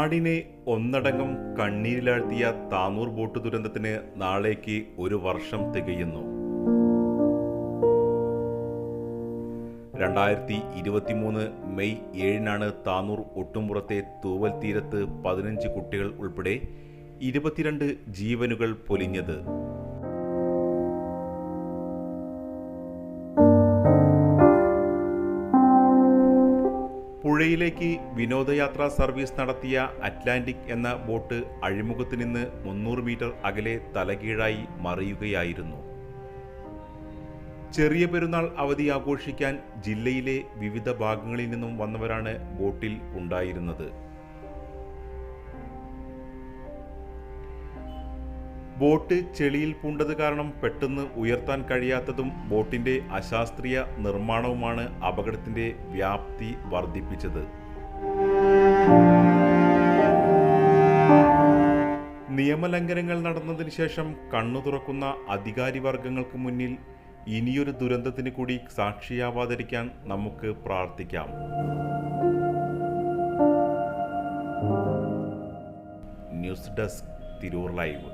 നാടിനെ ഒന്നടങ്കം കണ്ണീരിലാഴ്ത്തിയ താനൂർ ബോട്ട് ദുരന്തത്തിന് നാളേക്ക് ഒരു വർഷം തികയുന്നു. രണ്ടായിരത്തി ഇരുപത്തിമൂന്ന് മെയ് ഏഴിനാണ് താനൂർ ഒട്ടുംപുറത്തെ തൂവൽ തീരത്ത് പതിനഞ്ച് കുട്ടികൾ ഉൾപ്പെടെ ഇരുപത്തിരണ്ട് ജീവനുകൾ പൊലിഞ്ഞത്. പുഴയിലേക്ക് വിനോദയാത്രാ സർവീസ് നടത്തിയ അറ്റ്ലാന്റിക് എന്ന ബോട്ട് അഴിമുഖത്ത് നിന്ന് മുന്നൂറ് മീറ്റർ അകലെ തലകീഴായി മറിയുകയായിരുന്നു. ചെറിയ പെരുന്നാൾ അവധി ആഘോഷിക്കാൻ ജില്ലയിലെ വിവിധ ഭാഗങ്ങളിൽ നിന്നും വന്നവരാണ് ബോട്ടിൽ ഉണ്ടായിരുന്നത്. ബോട്ട് ചെളിയിൽ പൂണ്ടത് കാരണം പെട്ടെന്ന് ഉയർത്താൻ കഴിയാത്തതും ബോട്ടിന്റെ അശാസ്ത്രീയ നിർമ്മാണവുമാണ് അപകടത്തിന്റെ വ്യാപ്തി വർദ്ധിപ്പിച്ചത്. നിയമലംഘനങ്ങൾ നടന്നതിന് ശേഷം കണ്ണു തുറക്കുന്ന അധികാരി വർഗങ്ങൾക്ക് മുന്നിൽ ഇനിയൊരു ദുരന്തത്തിന് കൂടി സാക്ഷിയാവാതിരിക്കാൻ നമുക്ക് പ്രാർത്ഥിക്കാം. News desk Tirur live.